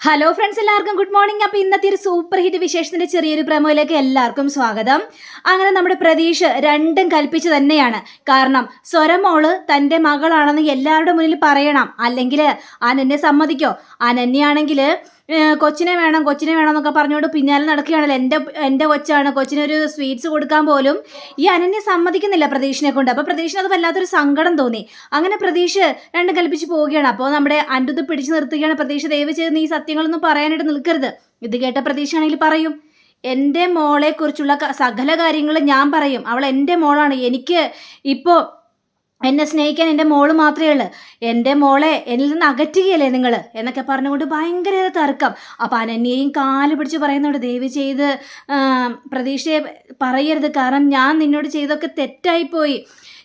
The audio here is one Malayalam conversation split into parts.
ഹലോ ഫ്രണ്ട്സ് എല്ലാവർക്കും ഗുഡ് മോർണിംഗ് അപ്പോൾ ഇന്നത്തെ ഒരു സൂപ്പർ ഹിറ്റ് വിശേഷത്തിന്റെ ചെറിയൊരു പ്രമോയിലേക്ക് എല്ലാവർക്കും സ്വാഗതം. അങ്ങനെ നമ്മുടെ പ്രതീക്ഷ രണ്ടും കൽപ്പിച്ചു തന്നെയാണ്. കാരണം സ്വരമോൾ തന്റെ മകളാണെന്ന് എല്ലാവരുടെ മുന്നിൽ പറയണം. അല്ലെങ്കിൽ അനന്യ സമ്മതിക്കോ? അനന്യാണെങ്കിൽ കൊച്ചിനെ വേണം കൊച്ചിനെ വേണം എന്നൊക്കെ പറഞ്ഞുകൊണ്ട് പിന്നാലെ നടക്കുകയാണല്ലോ. എന്റെ എന്റെ കൊച്ചാണ്. കൊച്ചിനൊരു സ്വീറ്റ്സ് കൊടുക്കാൻ പോലും ഈ അനന്യ സമ്മതിക്കുന്നില്ല പ്രതീക്ഷിനെ കൊണ്ട്. അപ്പോൾ പ്രതീക്ഷിന് അത് വല്ലാത്തൊരു സങ്കടം തോന്നി. അങ്ങനെ പ്രതീക്ഷ രണ്ടും കൽപ്പിച്ച് പോവുകയാണ്. അപ്പോൾ നമ്മുടെ അൻഡുത് പിടിച്ചു നിർത്തുകയാണ് പ്രതീക്ഷ ദയവ് ചെയ്ത് നീ സത്യങ്ങളൊന്നും പറയാനായിട്ട് നിൽക്കരുത്. ഇത് കേട്ട പ്രതീക്ഷ ആണെങ്കിൽ പറയും എന്റെ മോളെക്കുറിച്ചുള്ള സകല കാര്യങ്ങളും ഞാൻ പറയും. അവൾ എന്റെ മോളാണ്. എനിക്ക് ഇപ്പോൾ എന്നെ സ്നേഹിക്കാൻ എന്റെ മോൾ മാത്രമേ ഉള്ളൂ. എന്റെ മോളെ എന്നിൽ നിന്ന് അകറ്റുകയല്ലേ നിങ്ങൾ എന്നൊക്കെ പറഞ്ഞുകൊണ്ട് ഭയങ്കര തർക്കം. അപ്പോൾ അനന്യയും കാൽ പിടിച്ച് പറയുന്നുണ്ട് ദയവ് ചെയ്ത് പ്രതീക്ഷയെ പറയരുത്. കാരണം ഞാൻ നിന്നോട് ചെയ്തൊക്കെ തെറ്റായിപ്പോയി.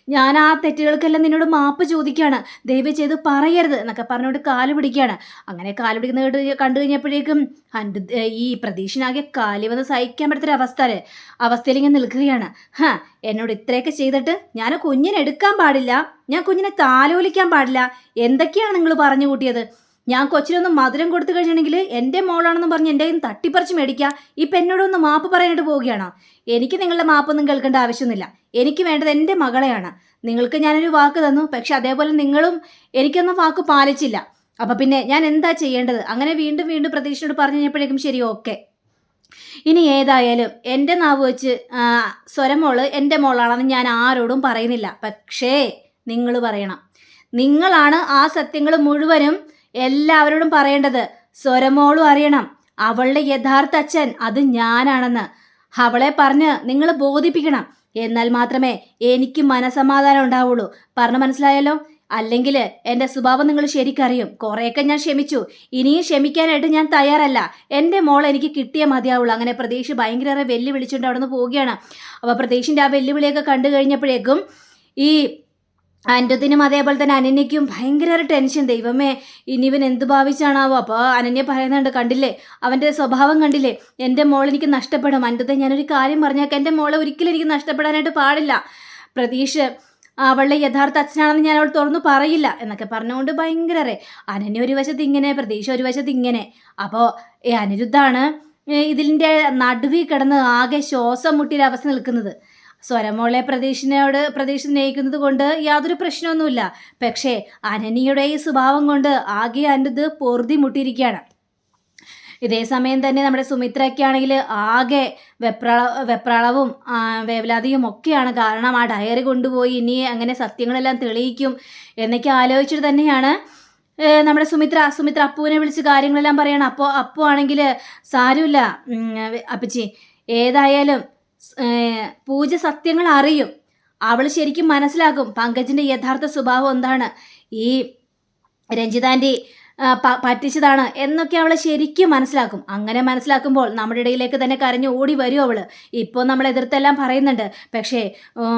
ഞാൻ ആ തെറ്റുകൾക്കെല്ലാം നിന്നോട് മാപ്പ് ചോദിക്കുകയാണ്. ദയവ് ചെയ്ത് പറയരുത് എന്നൊക്കെ പറഞ്ഞുകൊണ്ട് കാൽ പിടിക്കുകയാണ്. അങ്ങനെ കാൽ പിടിക്കുന്ന കേട്ട് കണ്ടു കഴിഞ്ഞപ്പോഴേക്കും ഈ പ്രതീക്ഷനാകെ കാലി വന്ന് സഹിക്കാൻ പറ്റത്തൊരു അവസ്ഥ അവസ്ഥയിൽ ഇങ്ങനെ നിൽക്കുകയാണ്. ഹാ എന്നോട് ഇത്രയൊക്കെ ചെയ്തിട്ട് ഞാൻ കുഞ്ഞിനെ എടുക്കാൻ പാടില്ല. ഞാൻ കുഞ്ഞിനെ താലോലിക്കാൻ പാടില്ല. എന്തൊക്കെയാണ് നിങ്ങൾ പറഞ്ഞു കൂട്ടിയത്? ഞാൻ കൊച്ചിനൊന്ന് മധുരം കൊടുത്തു കഴിഞ്ഞിട്ടുണ്ടെങ്കിൽ എന്റെ മോളാണെന്ന് പറഞ്ഞ് എന്റെ കയ്യിൽ തട്ടിപ്പറിച്ച് മേടിക്കുക. ഇപ്പം എന്നോടൊന്ന് മാപ്പ് പറയാനായിട്ട് പോവുകയാണോ. എനിക്ക് നിങ്ങളുടെ മാപ്പൊന്നും കേൾക്കേണ്ട ആവശ്യമൊന്നുമില്ല. എനിക്ക് വേണ്ടത് എന്റെ മകളെയാണ്. നിങ്ങൾക്ക് ഞാനൊരു വാക്ക് തന്നു. പക്ഷെ അതേപോലെ നിങ്ങളും എനിക്കൊന്നും വാക്ക് പാലിച്ചില്ല. അപ്പം പിന്നെ ഞാൻ എന്താ ചെയ്യേണ്ടത്? അങ്ങനെ വീണ്ടും വീണ്ടും പ്രതീക്ഷയോട് പറഞ്ഞു കഴിഞ്ഞപ്പോഴേക്കും ശരി ഓക്കെ. ഇനി ഏതായാലും എന്റെ നാവ് വെച്ച് സ്വരമോൾ എന്റെ മോളാണെന്ന് ഞാൻ ആരോടും പറയുന്നില്ല. പക്ഷേ നിങ്ങൾ പറയണം. നിങ്ങളാണ് ആ സത്യങ്ങൾ മുഴുവനും എല്ലാവരോടും പറയേണ്ടത് സ്വരമോളും അറിയണം. അവളുടെ യഥാർത്ഥ അച്ഛൻ അത് ഞാനാണെന്ന്. അവളെ പറഞ്ഞ് നിങ്ങൾ ബോധിപ്പിക്കണം. എന്നാൽ മാത്രമേ എനിക്ക് മനസമാധാനം ഉണ്ടാവുള്ളൂ. പറഞ്ഞു മനസ്സിലായല്ലോ? അല്ലെങ്കിൽ എന്റെ സ്വഭാവം നിങ്ങൾ ശരിക്കറിയും. കുറേയൊക്കെ ഞാൻ ക്ഷമിച്ചു. ഇനിയും ക്ഷമിക്കാനായിട്ട് ഞാൻ തയ്യാറല്ല. എന്റെ മോൾ എനിക്ക് കിട്ടിയേ മതിയാവുള്ളൂ. അങ്ങനെ പ്രതീക്ഷ ഭയങ്കര വെല്ലുവിളിച്ചുകൊണ്ട് അവിടെ നിന്ന് പോവുകയാണ്. അപ്പോൾ പ്രതീക്ഷിന്റെ ആ വെല്ലുവിളിയൊക്കെ കണ്ടു കഴിഞ്ഞപ്പോഴേക്കും ഈ അന്റത്തിനും അതേപോലെ തന്നെ അനന്യയ്ക്കും ഭയങ്കര ടെൻഷൻ ദൈവമേ ഇനി ഇവൻ എന്ത് ഭാവിച്ചാണാവോ? അപ്പോൾ അനന്യ പറയുന്നുണ്ട് കണ്ടില്ലേ? അവന്റെ സ്വഭാവം കണ്ടില്ലേ? എന്റെ മോൾ എനിക്ക് നഷ്ടപ്പെടും. അന്റത്തെ ഞാനൊരു കാര്യം പറഞ്ഞേക്കാം. എന്റെ മോളെ ഒരിക്കലും എനിക്ക് നഷ്ടപ്പെടാനായിട്ട് പാടില്ല. പ്രതീക്ഷ അവളുടെ യഥാർത്ഥ അച്ഛനാണെന്ന് ഞാൻ അവൾ തുറന്നു പറയില്ല എന്നൊക്കെ പറഞ്ഞുകൊണ്ട് ഭയങ്കര റേ അനന്യ ഒരു വശത്ത് ഇങ്ങനെ പ്രതീക്ഷ ഒരു വശത്ത് ഇങ്ങനെ. അപ്പോൾ ഈ അനിരുദ്ധാണ് ഇതിന്റെ നടുവിൽ കിടന്ന് ആകെ ശ്വാസം മുട്ടിയൊരവസ്ഥ നിൽക്കുന്നത്. സ്വരമോളെ പ്രതീക്ഷിനോട് പ്രതീക്ഷ സ്നേഹിക്കുന്നത് കൊണ്ട് യാതൊരു പ്രശ്നമൊന്നുമില്ല. പക്ഷേ അനനിയുടെ ഈ സ്വഭാവം കൊണ്ട് ആകെ അനുദ് പൊറുതി മുട്ടിയിരിക്കുകയാണ്. ഇതേ സമയം തന്നെ നമ്മുടെ സുമിത്രയ്ക്ക് ആണെങ്കിൽ ആകെ വെപ്രള വെപ്രളവും വേവലാതിയും ഒക്കെയാണ്. കാരണം ആ ഡയറി കൊണ്ടുപോയി ഇനി അങ്ങനെ സത്യങ്ങളെല്ലാം തെളിയിക്കും എന്നൊക്കെ ആലോചിച്ചിട്ട് തന്നെയാണ് നമ്മുടെ സുമിത്ര സുമിത്ര അപ്പുവിനെ വിളിച്ച് കാര്യങ്ങളെല്ലാം പറയണം. അപ്പോൾ അപ്പു ആണെങ്കിൽ സാരമില്ല. അപ്പച്ചി ഏതായാലും പൂജ സത്യങ്ങൾ അറിയും. അവൾ ശരിക്കും മനസ്സിലാക്കും പങ്കജിന്റെ യഥാർത്ഥ സ്വഭാവം എന്താണ്. ഈ രഞ്ജിതാന്റെ പറ്റിച്ചതാണ് എന്നൊക്കെ അവളെ ശരിക്കും മനസ്സിലാക്കും. അങ്ങനെ മനസ്സിലാക്കുമ്പോൾ നമ്മുടെ ഇടയിലേക്ക് തന്നെ കരഞ്ഞു ഓടി വരും അവൾ. ഇപ്പോൾ നമ്മൾ എതിർത്തെല്ലാം പറയുന്നുണ്ട്. പക്ഷേ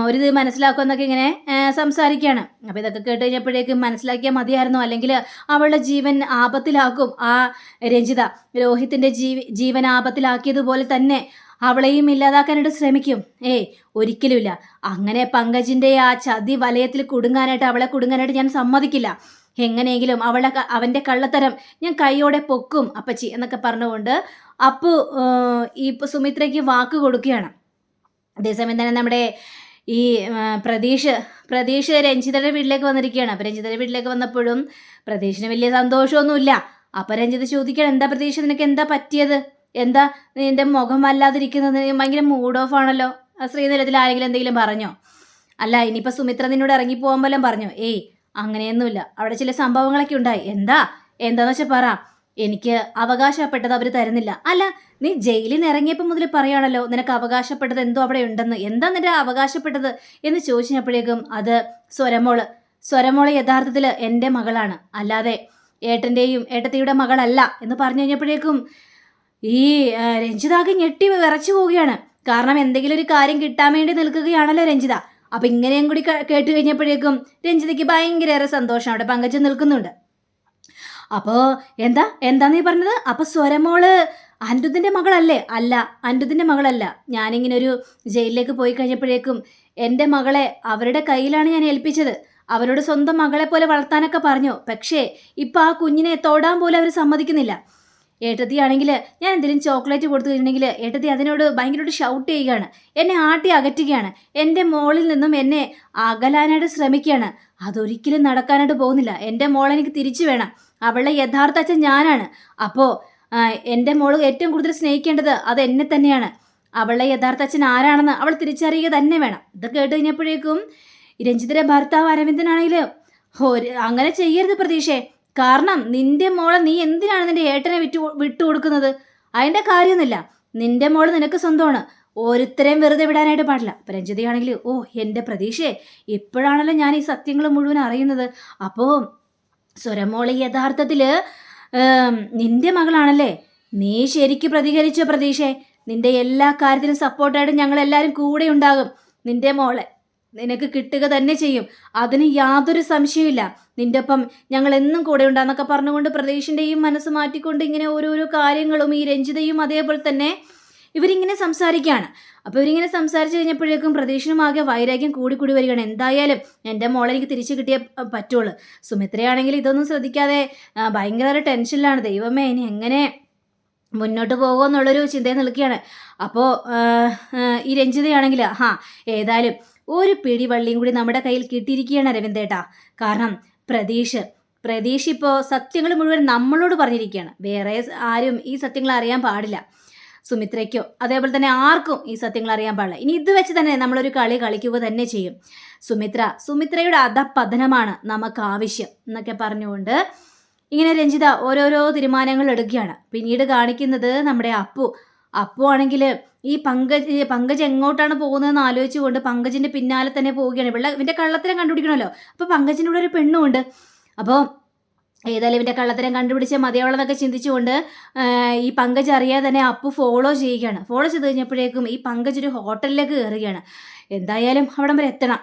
ഒരു ഇത് മനസ്സിലാക്കുമെന്നൊക്കെ ഇങ്ങനെ സംസാരിക്കുകയാണ് അപ്പോൾ ഇതൊക്കെ കേട്ട് കഴിഞ്ഞപ്പോഴേക്കും മനസ്സിലാക്കിയാൽ മതിയായിരുന്നു. അല്ലെങ്കിൽ അവളുടെ ജീവൻ ആപത്തിലാക്കും ആ രഞ്ജിത. രോഹിത്തിന്റെ ജീവ ജീവൻ ആപത്തിലാക്കിയതുപോലെ തന്നെ അവളെയും ഇല്ലാതാക്കാനായിട്ട് ശ്രമിക്കും. ഏയ് ഒരിക്കലുമില്ല. അങ്ങനെ പങ്കജിന്റെ ആ ചതി വലയത്തിൽ കുടുങ്ങാനായിട്ട് അവളെ കുടുങ്ങാനായിട്ട് ഞാൻ സമ്മതിക്കില്ല. എങ്ങനെയെങ്കിലും അവളെ അവന്റെ കള്ളത്തരം ഞാൻ കൈയോടെ പൊക്കും അപ്പച്ചി എന്നൊക്കെ പറഞ്ഞുകൊണ്ട് അപ്പു ഈ സുമിത്രയ്ക്ക് വാക്ക് കൊടുക്കുകയാണ്. അതേസമയം തന്നെ നമ്മുടെ ഈ പ്രതീഷ് പ്രതീഷ് രഞ്ജിതയുടെ വീട്ടിലേക്ക് വന്നിരിക്കുകയാണ്. അപ്പം രഞ്ജിതയുടെ വീട്ടിലേക്ക് വന്നപ്പോഴും പ്രതീഷിന് വലിയ സന്തോഷമൊന്നുമില്ല. അപ്പം രഞ്ജിത ചോദിക്കണം എന്താ പ്രതീക്ഷ നിനക്ക് എന്താ പറ്റിയത്? എന്താ നിന്റെ മുഖം വല്ലാതിരിക്കുന്നത്? ഭയങ്കര മൂഡ് ഓഫ് ആണല്ലോ. ശ്രീനിലത്തിൽ ആരെങ്കിലും എന്തെങ്കിലും പറഞ്ഞോ? അല്ല ഇനിയിപ്പോൾ സുമിത്ര നിന്നോട് ഇറങ്ങിപ്പോകാൻ പോലും പറഞ്ഞോ? ഏയ് അങ്ങനെയൊന്നുമില്ല. അവിടെ ചില സംഭവങ്ങളൊക്കെ ഉണ്ടായി. എന്താ? എന്താന്ന് വെച്ചാൽ പറ. എനിക്ക് അവകാശപ്പെട്ടത് അവർ തരുന്നില്ല. അല്ല നീ ജയിലിൽ നിന്ന് ഇറങ്ങിയപ്പോൾ മുതൽ പറയുകയാണല്ലോ നിനക്ക് അവകാശപ്പെട്ടത് എന്തോ അവിടെ ഉണ്ടെന്ന്. എന്താ നിന്റെ അവകാശപ്പെട്ടത്? എന്ന് ചോദിച്ചപ്പോഴേക്കും അത് സ്വരമോൾ. സ്വരമോൾ യഥാർത്ഥത്തിൽ എന്റെ മകളാണ്. അല്ലാതെ ഏട്ടന്റെയും ഏട്ടത്തിയുടെ മകളല്ല എന്ന് പറഞ്ഞു കഴിഞ്ഞപ്പോഴേക്കും ഈ രഞ്ജിതാകെ ഞെട്ടി വിറച്ചു പോവുകയാണ്. കാരണം എന്തെങ്കിലും ഒരു കാര്യം കിട്ടാൻ വേണ്ടി നിൽക്കുകയാണല്ലോ രഞ്ജിത. അപ്പം ഇങ്ങനെയും കൂടി കേട്ട് കഴിഞ്ഞപ്പോഴേക്കും രഞ്ജിതയ്ക്ക് ഭയങ്കരേറെ സന്തോഷം അവിടെ പങ്കജം നിൽക്കുന്നുണ്ട്. അപ്പോൾ എന്താ? എന്താ നീ പറഞ്ഞത്? അപ്പോൾ സ്വരമോൾ അനിരുദ്ധിന്റെ മകളല്ലേ? അല്ല അനിരുദ്ധിന്റെ മകളല്ല. ഞാനിങ്ങനെ ഒരു ജയിലിലേക്ക് പോയി കഴിഞ്ഞപ്പോഴേക്കും എന്റെ മകളെ അവരുടെ കയ്യിലാണ് ഞാൻ ഏൽപ്പിച്ചത്. അവരോട് സ്വന്തം മകളെ പോലെ വളർത്താനൊക്കെ പറഞ്ഞു. പക്ഷേ ഇപ്പോൾ ആ കുഞ്ഞിനെ തൊടാൻ പോലും അവർ സമ്മതിക്കുന്നില്ല. ഏട്ടത്തിയാണെങ്കിൽ ഞാൻ എന്തെങ്കിലും ചോക്ലേറ്റ് കൊടുത്തു കഴിഞ്ഞിട്ടുണ്ടെങ്കിൽ ഏട്ടത്തി അതിനോട് ഭയങ്കരമായിട്ട് ഷൗട്ട് ചെയ്യുകയാണ്. എന്നെ ആട്ടി അകറ്റുകയാണ്. എന്റെ മോളിൽ നിന്നും എന്നെ അകലാനായിട്ട് ശ്രമിക്കുകയാണ്. അതൊരിക്കലും നടക്കാനായിട്ട് പോകുന്നില്ല. എന്റെ മോൾ എനിക്ക് തിരിച്ചു വേണം. അവളെ യഥാർത്ഥ അച്ഛൻ ഞാനാണ്. അപ്പോൾ എന്റെ മോൾ ഏറ്റവും കൂടുതൽ സ്നേഹിക്കേണ്ടത് അത് എന്നെ തന്നെയാണ്. അവളെ യഥാർത്ഥ അച്ഛൻ ആരാണെന്ന് അവൾ തിരിച്ചറിയുക തന്നെ വേണം. ഇത് കേട്ട് കഴിഞ്ഞപ്പോഴേക്കും രഞ്ജിതയുടെ ഭർത്താവ് അരവിന്ദനാണെങ്കിൽ അങ്ങനെ ചെയ്യരുത് പ്രതീക്ഷേ. കാരണം നിന്റെ മോളെ നീ എന്തിനാണ് നിന്റെ ഏട്ടനെ വിട്ടു വിട്ടുകൊടുക്കുന്നത് അതിന്റെ കാര്യമൊന്നുമില്ല. നിന്റെ മോൾ നിനക്ക് സ്വന്തമാണ്. ഓരോരുത്തരെയും വെറുതെ വിടാനായിട്ട് പാടില്ല. അപ്പം രഞ്ജിതയാണെങ്കിൽ ഓ എന്റെ പ്രതീക്ഷയെ. ഇപ്പോഴാണല്ലോ ഞാൻ ഈ സത്യങ്ങൾ മുഴുവൻ അറിയുന്നത്. അപ്പോൾ സ്വരമോളെ യഥാർത്ഥത്തിൽ നിന്റെ മകളാണല്ലേ? നീ ശരിക്ക് പ്രതികരിച്ച പ്രതീക്ഷയെ? നിന്റെ എല്ലാ കാര്യത്തിനും സപ്പോർട്ടായിട്ട് ഞങ്ങൾ എല്ലാവരും കൂടെ ഉണ്ടാകും നിന്റെ മോളെ. നിനക്ക് കിട്ടുക തന്നെ ചെയ്യും. അതിന് യാതൊരു സംശയമില്ല നിന്റെ ഒപ്പം ഞങ്ങൾ എന്നും കൂടെ ഉണ്ടാന്നൊക്കെ പറഞ്ഞുകൊണ്ട് പ്രതീഷിന്റെയും മനസ്സ് മാറ്റിക്കൊണ്ട് ഇങ്ങനെ ഓരോരോ കാര്യങ്ങളും ഈ രഞ്ജിതയും അതേപോലെ തന്നെ ഇവരിങ്ങനെ സംസാരിക്കുകയാണ് അപ്പോൾ ഇവരിങ്ങനെ സംസാരിച്ച് കഴിഞ്ഞപ്പോഴേക്കും പ്രതീക്ഷനും ആകെ വൈരാഗ്യം കൂടി കൂടി വരികയാണ്. എന്തായാലും എന്റെ മോളെ എനിക്ക് തിരിച്ചു കിട്ടിയേ പറ്റുള്ളൂ. സുമിത്രയാണെങ്കിൽ ഇതൊന്നും ശ്രദ്ധിക്കാതെ ഭയങ്കര ടെൻഷനിലാണ്. ദൈവമേ ഇനി എങ്ങനെ മുന്നോട്ട് പോകുമെന്നുള്ളൊരു ചിന്തയിൽ നിൽക്കുകയാണ്. അപ്പോൾ ഈ രഞ്ജിതയാണെങ്കിൽ ഹാ ഏതായാലും ഒരു പിടിവള്ളിയും കൂടി നമ്മുടെ കയ്യിൽ കിട്ടിയിരിക്കുകയാണ് അരവിന്ദേട്ടാ കാരണം പ്രതീഷ് പ്രതീഷ് ഇപ്പോൾ സത്യങ്ങൾ മുഴുവൻ നമ്മളോട് പറഞ്ഞിരിക്കുകയാണ്. വേറെ ആരും ഈ സത്യങ്ങൾ അറിയാൻ പാടില്ല. സുമിത്രയ്ക്കോ അതേപോലെ തന്നെ ആർക്കും ഈ സത്യങ്ങൾ അറിയാൻ പാടില്ല. ഇനി ഇത് വെച്ച് തന്നെ നമ്മളൊരു കളി കളിക്കുക തന്നെ ചെയ്യും. സുമിത്ര സുമിത്രയുടെ അധപതനമാണ് നമുക്ക് ആവശ്യം എന്നൊക്കെ പറഞ്ഞുകൊണ്ട് ഇങ്ങനെ രഞ്ജിത ഓരോരോ തീരുമാനങ്ങൾ എടുക്കുകയാണ്. പിന്നീട് കാണിക്കുന്നത് നമ്മുടെ അപ്പു. അപ്പു ആണെങ്കിൽ ഈ പങ്കജ് പങ്കജ് എങ്ങോട്ടാണ് പോകുന്നതെന്ന് ആലോചിച്ചുകൊണ്ട് പങ്കജിന്റെ പിന്നാലെ തന്നെ പോവുകയാണ്. ഇവിടെ ഇവന്റെ കള്ളത്തരം കണ്ടുപിടിക്കണമല്ലോ. അപ്പോൾ പങ്കജിന്റെ കൂടെ ഒരു പെണ്ണുമുണ്ട്. അപ്പോൾ ഏതായാലും ഇവന്റെ കള്ളത്തരം കണ്ടുപിടിച്ച് മതിയാവുള്ളതൊക്കെ ചിന്തിച്ചുകൊണ്ട് ഈ പങ്കജ് അറിയാതെ തന്നെ അപ്പു ഫോളോ ചെയ്യുകയാണ്. ഫോളോ ചെയ്ത് കഴിഞ്ഞപ്പോഴേക്കും ഈ പങ്കജ് ഒരു ഹോട്ടലിലേക്ക് കയറുകയാണ്. എന്തായാലും അവിടെ വരെ എത്തണം.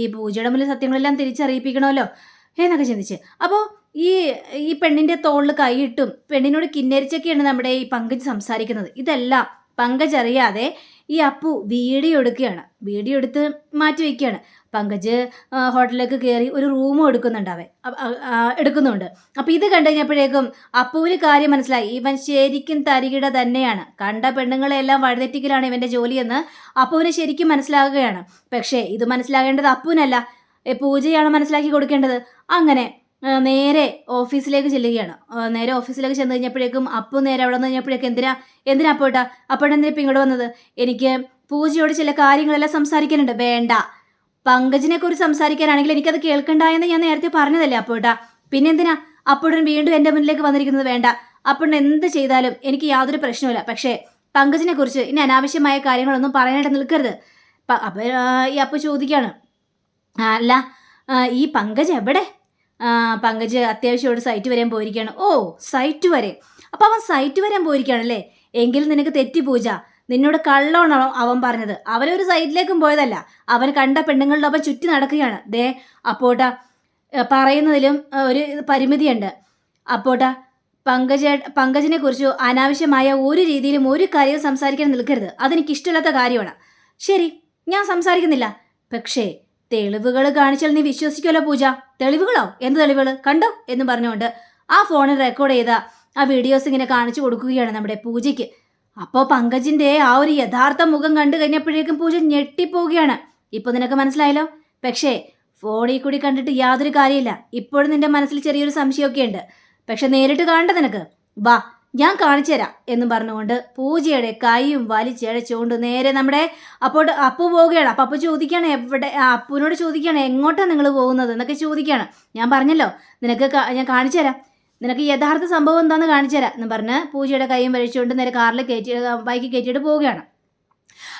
ഈ പൂജയുടെ മുന്നിൽ സത്യങ്ങളെല്ലാം തിരിച്ചറിയിപ്പിക്കണമല്ലോ എന്നൊക്കെ ചിന്തിച്ച്. അപ്പോൾ ഈ ഈ പെണ്ണിന്റെ തോളിൽ കൈയിട്ടും പെണ്ണിനോട് കിന്നരിച്ചൊക്കെയാണ് നമ്മുടെ ഈ പങ്കജ് സംസാരിക്കുന്നത്. ഇതെല്ലാം പങ്കജ് അറിയാതെ ഈ അപ്പു വീഡിയോ എടുക്കുകയാണ്. വീഡിയോ എടുത്ത് മാറ്റി വയ്ക്കുകയാണ്. പങ്കജ് ഹോട്ടലിലേക്ക് കയറി ഒരു റൂമും എടുക്കുന്നുണ്ട് അവൻ. എടുക്കുന്നുണ്ട്. അപ്പോൾ ഇത് കണ്ടു കഴിഞ്ഞപ്പോഴേക്കും അപ്പുവിന് കാര്യം മനസ്സിലായി. ഇവൻ ശരിക്കും തരികിട തന്നെയാണ്. കണ്ട പെണ്ണുങ്ങളെല്ലാം വഴിതെറ്റിക്കലാണ് ഇവന്റെ ജോലിയെന്ന് അപ്പുവിന് ശരിക്കും മനസ്സിലാകുകയാണ്. പക്ഷേ ഇത് മനസ്സിലാകേണ്ടത് അപ്പുവിനല്ല. പൂജയാണ് മനസ്സിലാക്കി കൊടുക്കേണ്ടത്. അങ്ങനെ നേരെ ഓഫീസിലേക്ക് ചെല്ലുകയാണ്. നേരെ ഓഫീസിലേക്ക് ചെന്ന് കഴിഞ്ഞപ്പോഴേക്കും അപ്പു നേരെ അവിടെ നിന്ന് കഴിഞ്ഞപ്പോഴേക്കും എന്തിനാ എന്തിനാ അപ്പോട്ടാ? അപ്പോഴെന്തിനാ ഇപ്പം ഇങ്ങോട്ട് വന്നത്? എനിക്ക് പൂജയോട് ചില കാര്യങ്ങളെല്ലാം സംസാരിക്കാനുണ്ട്. വേണ്ട. പങ്കജിനെ കുറിച്ച് സംസാരിക്കാനാണെങ്കിൽ എനിക്കത് കേൾക്കണ്ട എന്ന് ഞാൻ നേരത്തെ പറഞ്ഞതല്ലേ അപ്പോട്ടാ? പിന്നെന്തിനാ അപ്പോഴൻ വീണ്ടും എന്റെ മുന്നിലേക്ക് വന്നിരിക്കുന്നത് വേണ്ട. അപ്പോഴൻ എന്ത് ചെയ്താലും എനിക്ക് യാതൊരു പ്രശ്നവുമില്ല. പക്ഷേ പങ്കജിനെ കുറിച്ച് ഇനി അനാവശ്യമായ കാര്യങ്ങളൊന്നും പറയാനായിട്ട് നിൽക്കരുത്. അപ്പം ഈ അപ്പു ചോദിക്കുകയാണ്. അല്ല ഈ പങ്കജ് എവിടെ? പങ്കജ് അത്യാവശ്യം ഒരു സൈറ്റ് വരാൻ പോയിരിക്കുകയാണ്. ഓ സൈറ്റ് വരെ. അപ്പോൾ അവൻ സൈറ്റ് വരാൻ പോയിരിക്കുകയാണല്ലേ? എങ്കിൽ നിനക്ക് തെറ്റി പൂജ. നിന്നോട് കള്ളോണോ അവൻ പറഞ്ഞത്. അവനൊരു സൈറ്റിലേക്കും പോയതല്ല. അവൻ കണ്ട പെണ്ണുങ്ങളുടെ ഒപ്പം ചുറ്റി നടക്കുകയാണ്. ദേ അപ്പോട്ട പറയുന്നതിലും ഒരു പരിമിതിയുണ്ട്. അപ്പോട്ട പങ്കജ പങ്കജിനെ കുറിച്ച് അനാവശ്യമായ ഒരു രീതിയിലും ഒരു കാര്യവും സംസാരിക്കാൻ നിൽക്കരുത്. അതെനിക്ക് ഇഷ്ടമില്ലാത്ത കാര്യമാണ്. ശരി ഞാൻ സംസാരിക്കുന്നില്ല. പക്ഷേ തെളിവുകൾ കാണിച്ചാൽ നീ വിശ്വസിക്കുമല്ലോ പൂജ. തെളിവുകളോ? എന്ത് തെളിവുകൾ കണ്ടോ? എന്ന് പറഞ്ഞുകൊണ്ട് ആ ഫോണിൽ റെക്കോർഡ് ചെയ്ത ആ വീഡിയോസ് ഇങ്ങനെ കാണിച്ചു കൊടുക്കുകയാണ് നമ്മുടെ പൂജയ്ക്ക്. അപ്പോൾ പങ്കജിന്റെ ആ ഒരു യഥാർത്ഥ മുഖം കണ്ടു കഴിഞ്ഞപ്പോഴേക്കും പൂജ ഞെട്ടിപ്പോവുകയാണ്. ഇപ്പൊ നിനക്ക് മനസ്സിലായല്ലോ? പക്ഷേ ഫോണിൽ കൂടി കണ്ടിട്ട് യാതൊരു കാര്യമില്ല. ഇപ്പോഴും നിന്റെ മനസ്സിൽ ചെറിയൊരു സംശയമൊക്കെ ഉണ്ട് പക്ഷെ നേരിട്ട് കാണണ്ട നിനക്ക്. വാ ഞാൻ കാണിച്ചു തരാം എന്നും പറഞ്ഞുകൊണ്ട് പൂജയുടെ കൈയും വലിച്ചഴച്ചുകൊണ്ട് നേരെ നമ്മുടെ അപ്പോൾ അപ്പു പോവുകയാണ്. അപ്പം അപ്പു ചോദിക്കുകയാണ് എവിടെ? അപ്പുവിനോട് ചോദിക്കുകയാണ് എങ്ങോട്ടാണ് നിങ്ങൾ പോകുന്നത്? എന്നൊക്കെ ചോദിക്കുകയാണ്. ഞാൻ പറഞ്ഞല്ലോ നിനക്ക് ഞാൻ കാണിച്ചു തരാം. നിനക്ക് യഥാർത്ഥ സംഭവം എന്താണെന്ന് കാണിച്ചു തരാം. എന്ന് പറഞ്ഞ് പൂജയുടെ കൈയും വലിച്ചുകൊണ്ട് നേരെ കാറിൽ കയറ്റി ബൈക്ക് കയറ്റിയിട്ട് പോവുകയാണ്.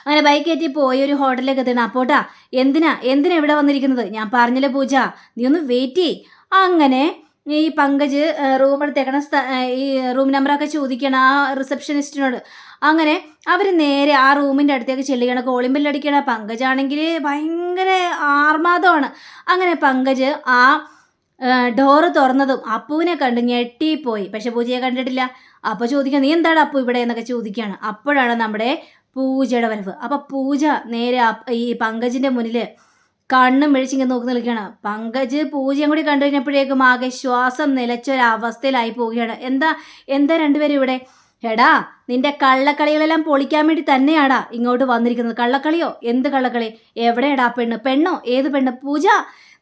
അങ്ങനെ ബൈക്ക് കയറ്റി പോയി ഒരു ഹോട്ടലിലേക്ക് എത്തണം അപ്പോട്ടാ എന്തിനാ? എന്തിനാ ഇവിടെ വന്നിരിക്കുന്നത്? ഞാൻ പറഞ്ഞില്ലേ പൂജ നീ ഒന്ന് വെയിറ്റ് ചെയ് അങ്ങനെ ഈ പങ്കജ് റൂം എടുത്തേക്കണ ഈ റൂം നമ്പറൊക്കെ ചോദിക്കണം ആ റിസപ്ഷനിസ്റ്റിനോട് അങ്ങനെ അവർ നേരെ ആ റൂമിന്റെ അടുത്തേക്ക് ചെല്ലുകയാണ്. കോളിമ്പല്ലടിക്കണ പങ്കജാണെങ്കിൽ ഭയങ്കര ആർമാദമാണ്. അങ്ങനെ പങ്കജ് ആ ഡോറ് തുറന്നതും അപ്പുവിനെ കണ്ട് ഞെട്ടിപ്പോയി. പക്ഷെ പൂജയെ കണ്ടിട്ടില്ല. അപ്പോൾ ചോദിക്കുക നീ എന്താണ് അപ്പു ഇവിടെ? എന്നൊക്കെ ചോദിക്കുകയാണ്. അപ്പോഴാണ് നമ്മുടെ പൂജയുടെ വരവ്. അപ്പം പൂജ നേരെ ഈ പങ്കജിന്റെ മുന്നിൽ കണ്ണും മിഴിച്ചിങ്ങനെ നോക്കി നിൽക്കുകയാണ്. പങ്കജ് പൂജയും കൂടി കണ്ടു കഴിഞ്ഞപ്പോഴേക്കും ആകെ ശ്വാസം നിലച്ചൊരവസ്ഥയിലായി പോവുകയാണ്. എന്താ എന്താ രണ്ടുപേരും ഇവിടെ? എടാ നിന്റെ കള്ളക്കളികളെല്ലാം പൊളിക്കാൻ വേണ്ടി തന്നെയാടാ ഇങ്ങോട്ട് വന്നിരിക്കുന്നത്. കള്ളക്കളിയോ? എന്ത് കള്ളക്കളി? എവിടെയാടാ പെണ്ണ്? പെണ്ണോ? ഏത് പെണ്ണ്? പൂജ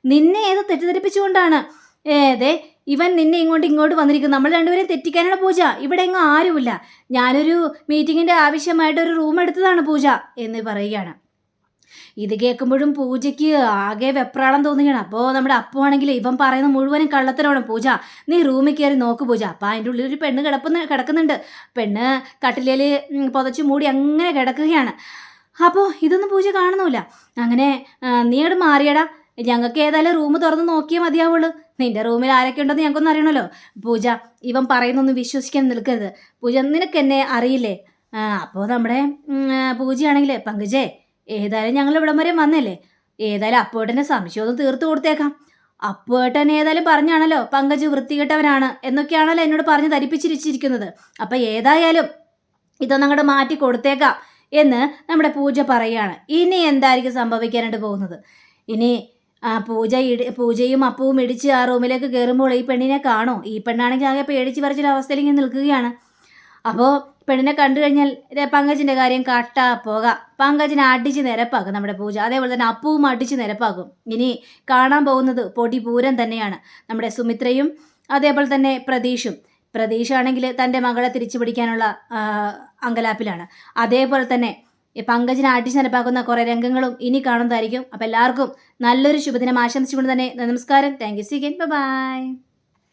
നിന്നെ ഏത് തെറ്റിദ്ധരിപ്പിച്ചുകൊണ്ടാണ്? ഏതേ ഇവൻ നിന്നെ ഇങ്ങോട്ട് ഇങ്ങോട്ട് വന്നിരിക്കുന്നു. നമ്മൾ രണ്ടുപേരും തെറ്റിക്കാനാണ് പൂജ. ഇവിടെ എങ്ങും ആരുമില്ല. ഞാനൊരു മീറ്റിങ്ങിന്റെ ആവശ്യമായിട്ട് ഒരു റൂം എടുത്തതാണ് പൂജ എന്ന് പറയുകയാണ്. ഇത് കേൾക്കുമ്പോഴും പൂജയ്ക്ക് ആകെ വെപ്രാളം തോന്നുകയാണ്. അപ്പോൾ നമ്മുടെ അപ്പുവാണെങ്കിൽ ഇവൻ പറയുന്ന മുഴുവനും കള്ളത്തരമാണ്. പൂജ നീ റൂമിൽ കയറി നോക്ക് പൂജ. അപ്പം അതിന്റെ ഉള്ളിൽ ഒരു പെണ്ണ് കിടപ്പുന്ന കിടക്കുന്നുണ്ട്. പെണ്ണ് കട്ടിലേൽ പുതച്ച് മൂടി അങ്ങനെ കിടക്കുകയാണ്. അപ്പോൾ ഇതൊന്നും പൂജ കാണുന്നില്ല അങ്ങനെ നീ അവിടെ മാറിയടാ. ഞങ്ങൾക്ക് ഏതായാലും റൂം തുറന്ന് നോക്കിയേ മതിയാവുള്ളൂ. നിന്റെ റൂമിൽ ആരൊക്കെ ഉണ്ടെന്ന് ഞങ്ങൾക്കൊന്നും അറിയണമല്ലോ. പൂജ ഇവൻ പറയുന്നൊന്നും വിശ്വസിക്കാൻ നിൽക്കരുത്. പൂജ നിനക്ക് എന്നെ അറിയില്ലേ അപ്പോൾ നമ്മുടെ പൂജയാണെങ്കിൽ പങ്കജേ ഏതായാലും ഞങ്ങൾ ഇവിടം വരെ വന്നല്ലേ? ഏതായാലും അപ്പുവേട്ടന്റെ സംശയമൊന്നും തീർത്തു കൊടുത്തേക്കാം. അപ്പോട്ടൻ ഏതായാലും പറഞ്ഞാണല്ലോ പങ്കജ് വൃത്തികെട്ടവനാണ് എന്നൊക്കെയാണല്ലോ എന്നോട് പറഞ്ഞ് ധരിപ്പിച്ചിരിച്ചിരിക്കുന്നത്. അപ്പം ഏതായാലും ഇതൊന്നും അങ്ങോട്ട് മാറ്റി കൊടുത്തേക്കാം എന്ന് നമ്മുടെ പൂജ പറയുകയാണ്. ഇനി എന്തായിരിക്കും സംഭവിക്കാനായിട്ട് പോകുന്നത്? ഇനി പൂജ ഇടി പൂജയും അപ്പവും ഇടിച്ച് ആ റൂമിലേക്ക് കയറുമ്പോൾ ഈ പെണ്ണിനെ കാണോ ഈ പെണ്ണാണെങ്കിൽ ആകെ പേടിച്ച് പറിച്ചൊരു അവസ്ഥയിലേക്ക് നിൽക്കുകയാണ്. അപ്പോൾ പെണ്ണിനെ കണ്ടു കഴിഞ്ഞാൽ പങ്കജിന്റെ കാര്യം കട്ടാ പോകാം. പങ്കജിനെ അടിച്ച് നിരപ്പാക്കും നമ്മുടെ പൂജ. അതേപോലെ തന്നെ അപ്പുവും അടിച്ച് നിരപ്പാക്കും. ഇനി കാണാൻ പോകുന്നത് പൊടി പൂരം തന്നെയാണ്. നമ്മുടെ സുമിത്രയും അതേപോലെ തന്നെ പ്രതീഷും. പ്രതീഷ് ആണെങ്കിൽ തന്റെ മകളെ തിരിച്ചു പിടിക്കാനുള്ള അങ്കലാപ്പിലാണ്. അതേപോലെ തന്നെ പങ്കജിനെ അടിച്ച് നിരപ്പാക്കുന്ന കുറേ രംഗങ്ങളും ഇനി കാണുന്നതായിരിക്കും. അപ്പോൾ എല്ലാവർക്കും നല്ലൊരു ശുഭദിനം ആശംസിച്ചുകൊണ്ട് തന്നെ നമസ്കാരം. Thank you C by